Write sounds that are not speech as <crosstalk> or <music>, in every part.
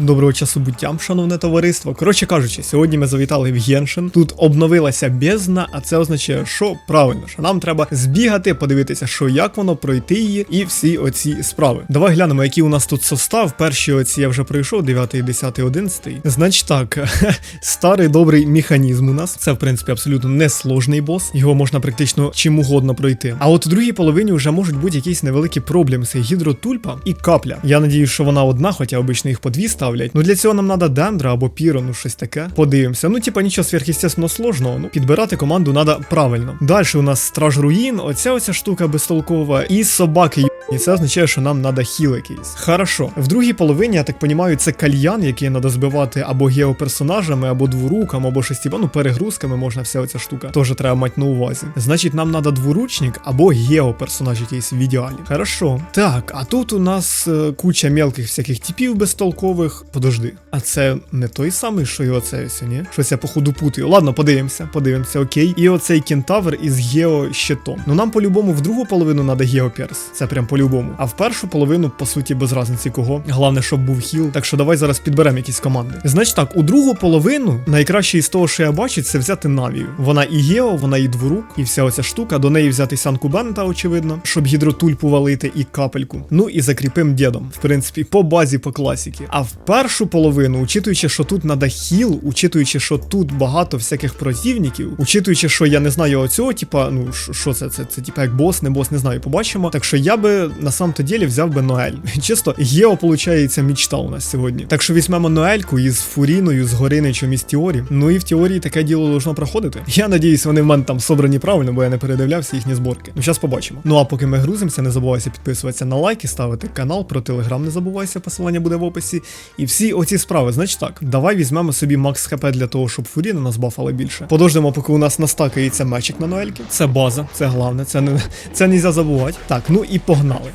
Доброго часу буттям, шановне товариство. Коротше кажучи, сьогодні ми завітали в Геншин. Тут обновилася бездна, а це означає, що правильно, що нам треба збігати, подивитися, що як воно, пройти її і всі оці справи. Давай глянемо, який у нас тут состав. Перші оці я вже пройшов, 9, 10, 11. Значить так, <laughs> старий добрий механізм у нас. Це, в принципі, абсолютно несложний бос. Його можна практично чим угодно пройти. А от у другій половині вже можуть бути якісь невеликі проблеми. Це гідротульпа і капля. Я надіюсь, що вона одна, хоча обично їх по дві ставлять. Ну для цього нам треба дендра або піро, ну щось таке. Подивимося. Ну, типа нічого сверхъестественно сложного. Ну, підбирати команду треба правильно. Далі у нас страж руїн, оця оця штука безтолкова, і собаки. І це означає, що нам треба хіл якийсь. Хорошо. В другій половині, я так понімаю, це кальян, який треба збивати або геоперсонажами, або дворуком, або типа, ну перегрузками можна вся оця штука. Теж треба мати на увазі. Значить, нам треба дворучник або геоперсонаж якийсь в ідеалі. Хорошо. Так, а тут у нас е, куча мелких всяких типів безтолкових. Подожди, а це не той самий, що і оце ось, ні? Щось я походу путаю. Ладно, подивимося, подивимося, окей. І оцей кентавр із геощитом. Ну нам по-любому в другу половину треба геоперс. Це прям по-любому. А в першу половину, по суті, без разниці кого. Головне, щоб був хіл. Так що давай зараз підберемо якісь команди. Значить так, у другу половину найкраще із того, що я бачу, це взяти Навію. Вона і гео, вона і дворук, і вся оця штука. До неї взяти Санку Бента, очевидно, щоб гідротульпу валити і капельку. Ну і закріпим дідом. В принципі, по базі, по класіки. А в першу половину, учитуючи, що тут надо хіл, учитуючи, що тут багато всяких противників, учитуючи, що я не знаю оцього, типа, ну що це? Це, це типа як бос, не бос, не знаю, побачимо. Так що я би на самом-то ділі взяв би Ноель. <laughs> Чисто, гео, получається, мічта у нас сьогодні. Так що візьмемо Ноельку із Фуріною, з Гориничем із Тіорі. Ну і в теорії таке діло должно проходити. Я надіюсь, вони в мене там собрані правильно, бо я не передивлявся їхні зборки. Ну, зараз побачимо. Ну а поки ми грузимося, не забувайся підписуватися на лайки, ставити канал, про телеграм не забувайся, посилання буде в описі. І всі оці справи. Значить так, давай візьмемо собі макс хп для того, щоб Фуріна нас бафали більше. Подождемо, поки у нас настакається мечик на Ноельки. Це база, це головне, це не це не забувати. Так, ну і погнали.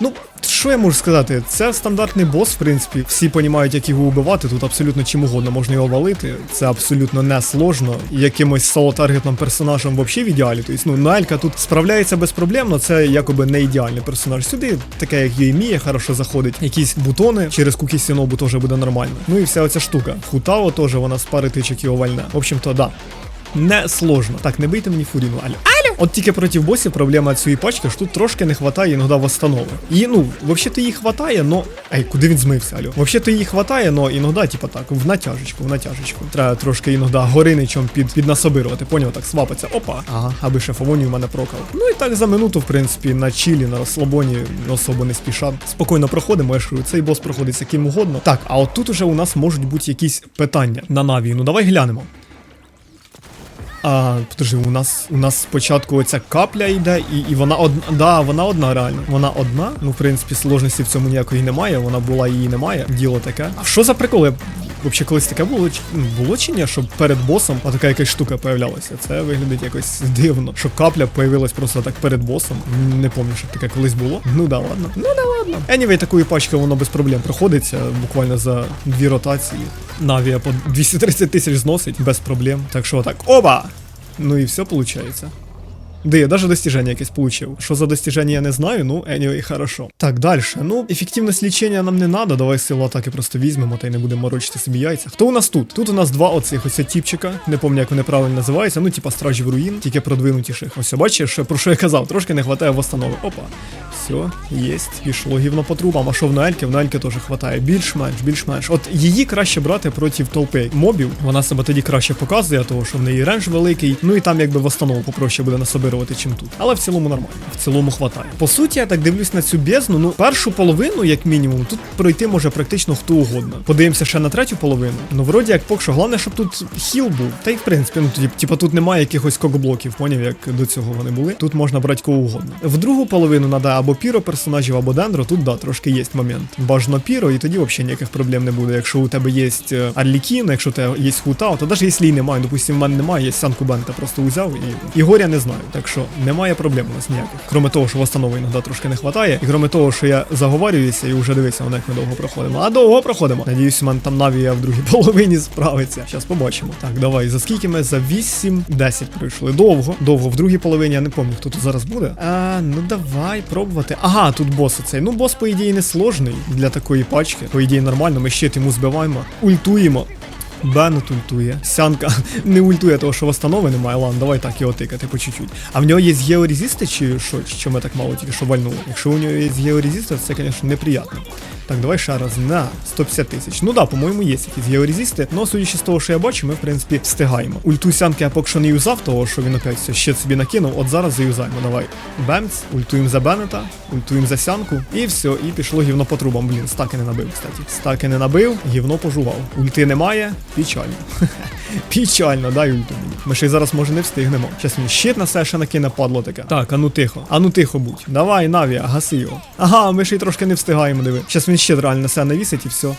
Ну, що я можу сказати? Це стандартний бос, в принципі. Всі розуміють, як його убивати. Тут абсолютно чим угодно можна його валити. Це абсолютно не сложно. Якимось соло-таргетним персонажем взагалі в ідеалі. Тобто, ну, Наелька тут справляється безпроблемно, це якоби не ідеальний персонаж. Сюди таке, як Юемія, хорошо заходить. Якісь бутони через кукі Сінобу теж буде нормально. Ну і вся оця штука. Хутао теж вона з пари тичок його вальне. В общем-то, да. Не сложно. Так, не бийте мені фуріну, Алю. От тільки проти босів проблема цієї пачки, що тут трошки не хватає іноді восстанови. І ну, взагалі-то її хватає, но. Ей, куди він змився, Алю? Взагалі-то її хватає, но іноді, типа так, в натяжечку, в натяжечку. Треба трошки іноді гориничом під, піднасобирувати, поняв, так свапаться. Опа. Ага, аби шефовоні в мене прокав. Ну і так за минуту, в принципі, на чилі, на розслабоні особо не спіша. Спокійно проходимо, я кажу, цей бос проходить з яким угодно. Так, а от тут уже у нас можуть бути якісь питання на наві. Ну давай глянемо. А, подожди, у нас у нас спочатку оця капля йде, і, і вона одна. Да, вона одна реально. Вона одна. Ну, в принципі, сложності в цьому ніякої немає. Вона була її немає. Діло таке. А що за приколи? Взагалі колись таке було було щоб перед босом така якась штука появлялася. Це виглядить якось дивно. Що капля появилась просто так перед босом. Не пам'ятаю, щоб таке колись було. Ну да, ладно. Ну да ладно. Anyway, такої пачки воно без проблем проходиться буквально за дві ротації. Навія по 230 тисяч зносить без проблем. Так що так. Оба! Ну і все виходить. Да, я даже достижение якесь получив. Що за достижение, я не знаю, ну, anyway, хорошо. Так, далі. Ну, ефективність лічення нам не надо, давай силу атаки просто візьмемо та й не будемо морочити собі яйця. Хто у нас тут? Тут у нас два оцих ось тіпчика, не пам'ятаю, як вони правильно називаються, ну, типа стражів руїн, тільки продвинутіших. Ось, бачиш, про що я казав, трошки не хватає восстанови. Опа. Все, єсть, пішло гівно по трубам. А що в Наельки? В Наельки теж хватає. Більш-менш, більш-менш. От її краще брати проти толпи мобів. Вона себе тоді краще показує, того що в неї ренж великий. Ну і там якби восстанову попроще буде насобирувати, чим тут. Але в цілому нормально. В цілому хватає. По суті, я так дивлюсь на цю бездну. Ну, першу половину, як мінімум, тут пройти може практично хто угодно. Подивимося ще на третю половину. Ну, вроді як поки що, головне, щоб тут хіл був. Та й в принципі, ну тоді, типа тут немає якихось когоблоків, поняв, як до цього вони були. Тут можна брати кого угодно. В другу половину треба або піро персонажів, або дендро. Тут да, трошки є момент. Бажано піро, і тоді взагалі ніяких проблем не буде. Якщо у тебе є е, Арлікін, якщо у тебе є хута, то навіть якщо немає, допустим, в мене немає, є Санку Бента, просто узяв і, і горя не знаю. Так що немає проблем у нас ніяких. Кроме того, що восстанови іноді трошки не вистачає, і кроме того, що я заговарююся і вже дивися, воно як ми довго проходимо. А довго проходимо. Надіюсь, у мене там Навія в другій <laughs> половині справиться. Зараз побачимо. Так, давай. За скільки ми? За 8-10 пройшли. Довго. Довго в другій половині, я не пам'ятаю, хто тут зараз буде. А, ну давай пробувати. Ага, тут бос оцей. Ну, бос, по ідеї, не сложний для такої пачки. По ідеї, нормально. Ми щит йому збиваємо, ультуємо. Беннет ультує. Сянка <laughs> не ультує, того, що восстанови немає. Ладно, давай так його тикати по чуть-чуть. А в нього є георезисти чи що? Що ми так мало тільки що вальнули? Якщо у нього є георезисти, то це, звісно, неприємно. Так, давай ще раз на 150 тисяч. Ну да, по-моєму, є якісь георезисти. Ну, судячи з того, що я бачу, ми, в принципі, встигаємо. Ульту сянки я поки що не юзав, того, що він опять все ще собі накинув. От зараз заюзаємо. Давай. Бемц, ультуємо за Беннета, ультуємо за сянку. І все, і пішло гівно по трубам. Блін, стаки не набив, кстати. Стаки не набив, гівно пожував. Ульти немає, печально. <laughs> Печально, дай ульту мені. Ми ще й зараз може не встигнемо. Щас він щит на себе ще накине падло таке. Так, а ну тихо, а ну тихо будь. Давай, Навія, гаси його. Ага, ми ще й трошки не встигаємо, диви. Щас він щит реально на себе навісить і все.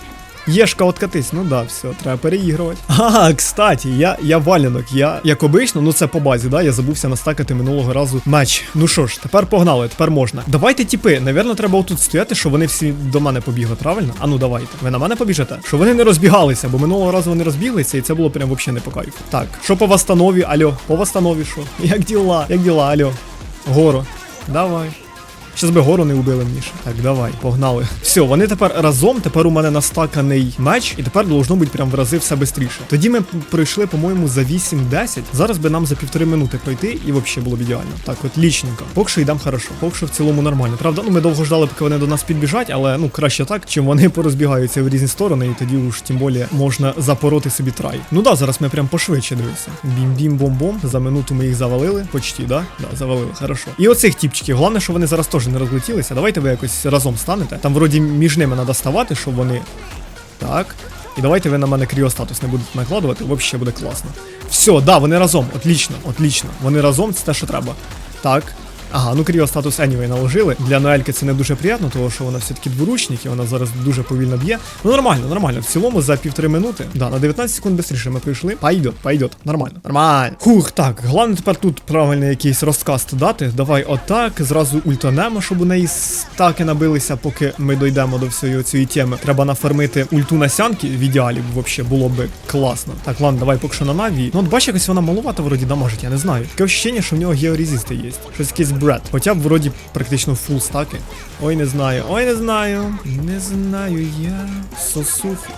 Єшка откатись, ну да, все, треба переігрувати. А, кстати, я, я валянок, я як обично, ну це по базі, да, я забувся настакати минулого разу меч. Ну що ж, тепер погнали, тепер можна. Давайте, типи, навірно, треба отут стояти, щоб вони всі до мене побігли, правильно? А ну давайте. Ви на мене побіжите? Щоб вони не розбігалися, бо минулого разу вони розбіглися, і це було прям взагалі не по кайфу. Так, що по восстанові, алло, по восстанові що? <laughs> Як діла? Як діла, алло? Горо, давай. Щас би гору не убили мені. Так, давай, погнали. Все, вони тепер разом, тепер у мене настаканий меч, і тепер должно бути прям в рази все швидше. Тоді ми пройшли, по-моєму, за 8-10. Зараз би нам за півтори минути пройти, і взагалі було б ідеально. Так, от лічненько. Поки що йдемо хорошо, поки що в цілому нормально. Правда, ну ми довго ждали, поки вони до нас підбіжать, але ну краще так, чим вони порозбігаються в різні сторони, і тоді уж тим більше можна запороти собі трай. Ну да, зараз ми прям пошвидше дивися. Бім-бім-бом-бом. За минуту ми їх завалили. Почти, да? Да, завалили, хорошо. І оцих тіпчиків, головне, що вони зараз теж не розлетілися. Давайте ви якось разом станете. Там вроді між ними треба ставати, щоб вони. Так. І давайте ви на мене кріостатус не будете накладувати, взагалі буде класно. Все, да, вони разом. Отлично, отлично. Вони разом, це те, що треба. Так. Ага, ну кріостатус anyway наложили. Для Ноельки це не дуже приємно, тому що вона все-таки дворучник, і вона зараз дуже повільно б'є. Ну нормально, нормально. В цілому за півтори минути. Да, на 19 секунд швидше ми прийшли. Пойдет, пойдет. Нормально. Нормально. Хух, так. Головне тепер тут правильний якийсь розкаст дати. Давай отак. Зразу ультанемо, щоб у неї стаки набилися, поки ми дійдемо до всієї цієї теми. Треба нафармити ульту на сянки в ідеалі, взагалі було би класно. Так, ладно, давай поки що на наві. Ну от бач, якось вона малувата вроді дамажить, я не знаю. Таке ощущення, що в нього георезисти є. Щось якийсь бред. Хоча б вроді практично фул стаки. Ой, не знаю, ой, не знаю. Не знаю я. Сосуфі.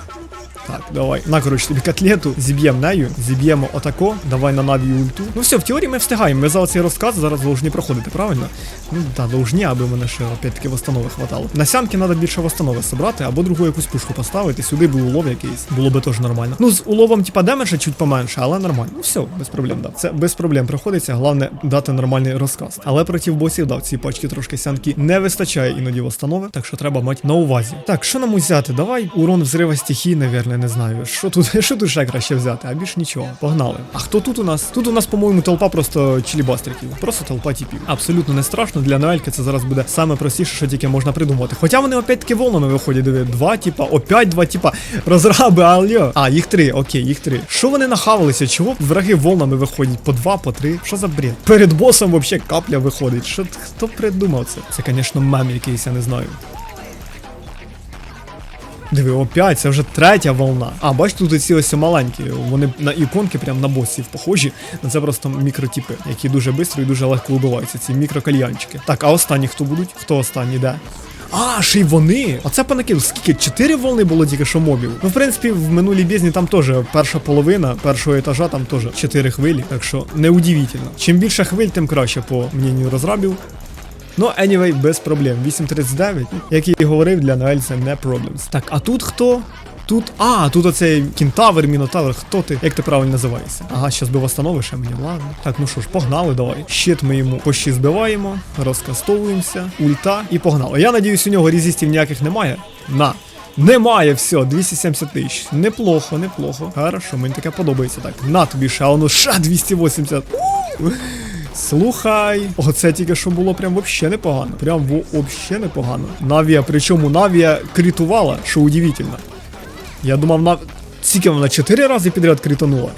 Так, давай. На, коротше, тобі котлету зіб'ємо нею, зіб'ємо отако, давай на наві ульту. Ну все, в теорії ми встигаємо. Ми за оцей розказ зараз должні проходити, правильно? Ну да, должні, аби мене ще опять-таки восстанови хватало. На сянки треба більше восстанови собрати, або другу якусь пушку поставити, сюди би улов якийсь. Було би теж нормально. Ну, з уловом, типа, демеджа чуть поменше, але нормально. Ну все, без проблем, да. Це без проблем проходиться, головне дати нормальний розказ. Але проти босів, да, в цій пачці трошки сянки не вистачає іноді восстанови, так що треба мати на увазі. Так, що нам взяти? Давай урон взрива стихій, навірно, не знаю. Що тут, <laughs> що тут ще краще взяти, а більш нічого. Погнали. А хто тут у нас? Тут у нас, по-моєму, толпа просто чілібастриків. Просто толпа типів. Абсолютно не страшно. Для Ноельки це зараз буде саме простіше, що тільки можна придумати. Хоча вони опять-таки волнами виходять, диви, два, типа, опять два, типа, розраби, алло. А, їх три, окей, їх три. Що вони нахавалися? Чого враги волнами виходять? По два, по три. Що за бред? Перед босом вообще капля виходить. Що хто придумав це? Це, звісно, мем якийсь, я не знаю. Диви, опять, це вже третя волна. А, бачите, тут ці ось маленькі. Вони на іконки прям на босів похожі. Ну, Це просто мікротипи, які дуже швидко і дуже легко вибиваються. Ці мікрокальянчики. Так, а останні хто будуть? Хто останній, де? А, ще й вони. Оце понакинув. Скільки? Чотири волни було тільки що мобів. Ну, в принципі, в минулій бізні там теж перша половина першого етажа, там теж чотири хвилі. Так що неудивительно. Чим більше хвиль, тим краще по мненню розрабів. Ну, anyway, без проблем. 8.39, як я і говорив, для Ноель це не проблемс. Так, а тут хто? Тут. А, тут оцей кінтавр, мінотавр, хто ти? Як ти правильно називаєшся? Ага, щас би восстановиш а мені, ладно. Так, ну що ж, погнали, давай. Щит ми йому по 6 збиваємо, розкастовуємося, ульта і погнали. Я надіюсь, у нього резистів ніяких немає. На. Немає, все, 270 тисяч. Неплохо, неплохо. Хорошо, мені таке подобається. Так, на тобі ще, а воно ще 280. Слухай, оце тільки що було прям вообще непогано. Прям вообще непогано. Навія, причому Навія крітувала, що удивительно. Я думав, на. Скільки вона 4 рази підряд кританула.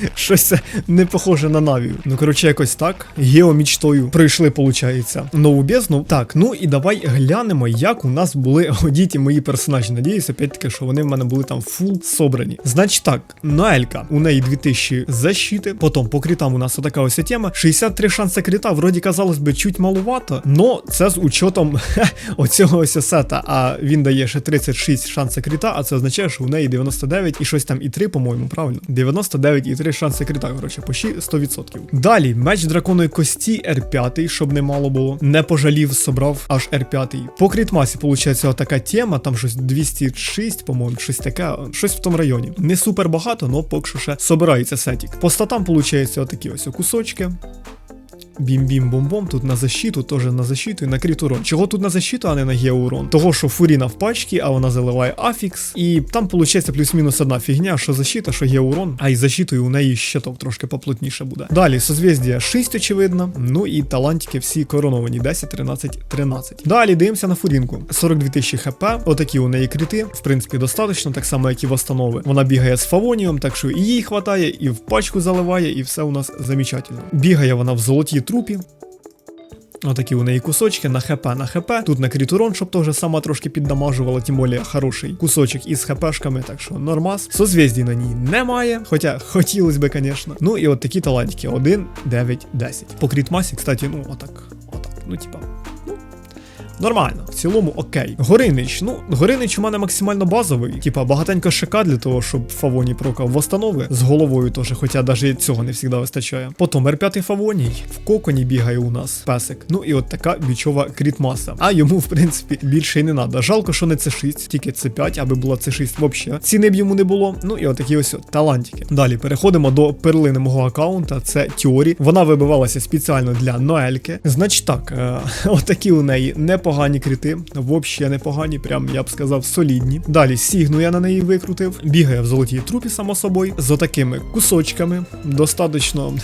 <laughs> Щось не похоже на навію. Ну, коротше, якось так. Геомічтою пройшли, виходить, нову бездну. Так, ну і давай глянемо, як у нас були <laughs> одіті мої персонажі. Надіюсь, опять-таки, що вони в мене були там фул собрані. Значить так, Наелька, у неї 2000 защити. Потім по критам у нас отака ось тема. 63 шанси крита, вроді казалось би, чуть малувато, но це з учетом <laughs> оцього ось сета. А він дає ще 36 шанси крита, а це означає, що у неї 99 і щось там і 3, по-моєму, правильно? 99 і 3 шанси крита, коротше, почти 100%. Далі, меч драконої кості R5, щоб не мало було. Не пожалів, собрав аж R5. По критмасі, виходить, така тема, там щось 206, по-моєму, щось таке, щось в тому районі. Не супер багато, але поки що ще собирається сетік. По статам, виходить, отакі ось кусочки. Бім-бім-бом-бом, тут на защиту, теж на защиту і на кріт урон. Чого тут на защиту, а не на геоурон? Того, що Фуріна в пачці, а вона заливає афікс, і там виходить плюс-мінус одна фігня, що защита, що геоурон, а із защитою у неї щиток трошки поплотніше буде. Далі созвіздія 6, очевидно. Ну і талантики всі короновані 10, 13, 13. Далі дивимося на фурінку. 42 тисячі хп, отакі у неї кріти, в принципі, достатньо, так само, як і в останови. Вона бігає з фавонієм, так що і їй хватає, і в пачку заливає, і все у нас замечательно. Бігає вона в золотій трупі. Отакі у неї кусочки на хп на хп. Тут на крітурон, щоб теж сама трошки піддамажувала, тим более хороший кусочок із хпшками, так що нормас. Созвіздій на ній немає, хоча хотілося би, звісно. Ну і от такі талантики: 1, 9, 10. По крітмасі, кстати, ну отак. Отак. Ну, типа. Нормально, в цілому окей. Горинич. Ну, Горинич у мене максимально базовий. Типа багатенько ШК для того, щоб Фавоній прокав восстанови з головою теж, хоча навіть цього не завжди вистачає. Потім Р5 Фавоній. В коконі бігає у нас песик. Ну і от така бічова крітмаса. А йому, в принципі, більше й не треба. Жалко, що не С6, тільки С5, аби була С6 взагалі. Ціни б йому не було. Ну і от такі ось талантики. Далі переходимо до перлини мого аккаунта. Це Тіорі. Вона вибивалася спеціально для Ноельки. Значить так, е, <laughs> отакі у неї непогані кріти. Взагалі непогані, прям я б сказав, солідні. Далі Сігну я на неї викрутив. Бігає в золотій трупі, само собою, з отакими кусочками. Достаточно,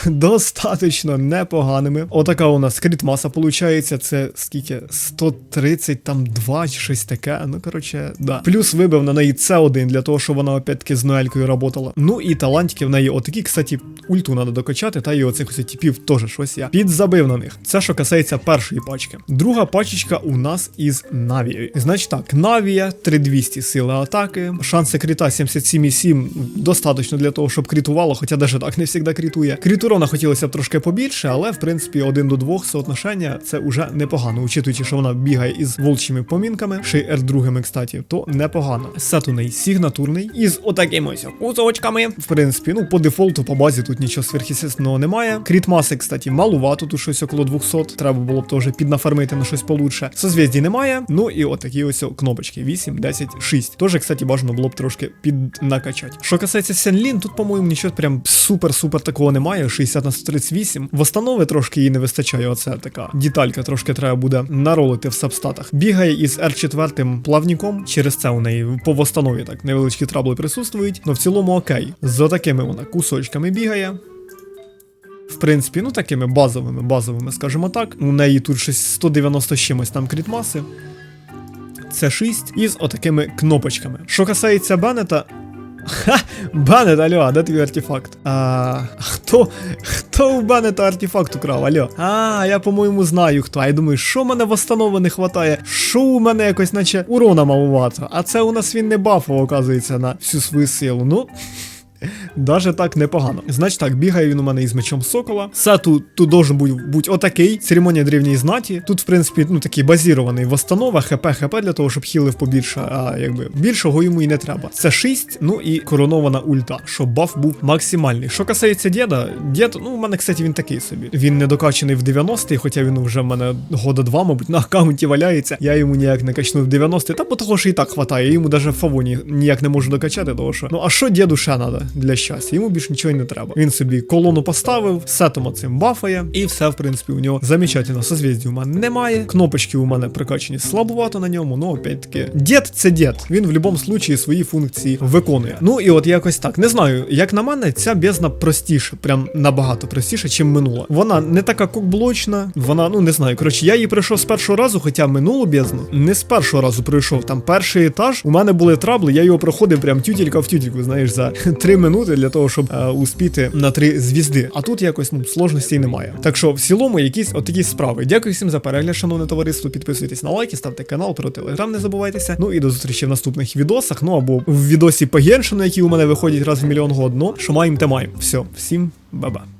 <laughs> достаточно непоганими. Отака у нас крітмаса виходить. Це скільки? 130 там 2 чи щось таке. Ну, коротше, да. Плюс вибив на неї С1 для того, щоб вона опять-таки з Ноелькою работала. Ну і талантики в неї отакі, кстати, ульту треба докачати, та і оцих ось типів теж щось я підзабив на них. Це що касається першої пачки. Друга пачечка у нас із Навією. Значить так, Навія 3200 сили атаки, шанси крита 77,7 достатньо для того, щоб критувало, хоча навіть так не завжди критує. Критурона хотілося б трошки побільше, але в принципі 1 до 2 соотношення це вже непогано, учитуючи, що вона бігає із волчими помінками, ще й R2, кстати, то непогано. Сет у неї сигнатурний із отакими ось кусочками. В принципі, ну по дефолту, по базі тут нічого сверхъестественного немає. Кріт маси, кстати, малувато, тут щось около 200. Треба було б теж піднафармити на щось получше. Созвіздій немає. Ну і отакі ось кнопочки: 8, 10, 6. Тоже, кстати, бажано було б трошки піднакачати. Що касається Сенлін, тут, по-моєму, нічого прям супер-супер такого немає. 60 на 138. В останови трошки їй не вистачає. Оце така деталька, трошки треба буде наролити в сабстатах. Бігає із R4 плавніком. Через це у неї по восстанові так невеличкі трабли присутствують. Ну в цілому окей. з отакими вона кусочками бігає. В принципі, ну такими базовими, базовими, скажімо так. У неї тут щось 190 з чимось там крітмаси. Це 6 із отакими кнопочками. Що касається Беннета. Ха! Банет, алло, а де твій артефакт? А, хто хто у Беннета артефакт украв, алло? А, я по-моєму знаю хто. А я думаю, що мене восстанови не хватає? Що у мене якось, наче урона малувато. А це у нас він не бафав, оказується, на всю свою силу. Ну. Даже так непогано. Значить так, бігає він у мене із мечом сокола. Сету тут должен бути будь отакий. Церемонія древньої знаті. Тут, в принципі, ну такий базірований восстанова, хп, хп для того, щоб хілив побільше, а якби більшого йому і не треба. Це 6, ну і коронована ульта, щоб баф був максимальний. Що касається діда, дід, ну у мене, кстати, він такий собі. Він не докачаний в 90-й, хоча він вже в мене года два, мабуть, на аккаунті валяється. Я йому ніяк не качнув в 90-й, та бо того, що і так хватає. Йому навіть фавоні ніяк не можу докачати, того що. Ну а що діду ще треба для щастя? Йому більше нічого не треба. Він собі колону поставив, сетом цим бафає, і все, в принципі, у нього замечательно. Созвіздів у мене немає. Кнопочки у мене прикачені слабувато на ньому, ну опять-таки. Дід це дід. Він в будь-якому случаї свої функції виконує. Ну і от якось так. Не знаю, як на мене, ця бездна простіша, прям набагато простіша, чим минула. Вона не така кокблочна, вона, ну не знаю. Коротше, я її пройшов з першого разу, хоча минулу бездну не з першого разу пройшов. Там перший етаж, у мене були трабли, я його проходив прям тютілька в тютільку, знаєш, за <laughs> три 3 минути для того, щоб е, успіти на 3 звізди. А тут якось ну сложностей немає. Так що в цілому якісь отакі справи. Дякую всім за перегляд, шановне товариство. Підписуйтесь на лайки, ставте канал, про телеграм не забувайтеся. Ну і до зустрічі в наступних відосах. Ну або в відосі по які у мене виходять раз в мільйон годно. Що маємо, те маємо. Все, всім ба-ба.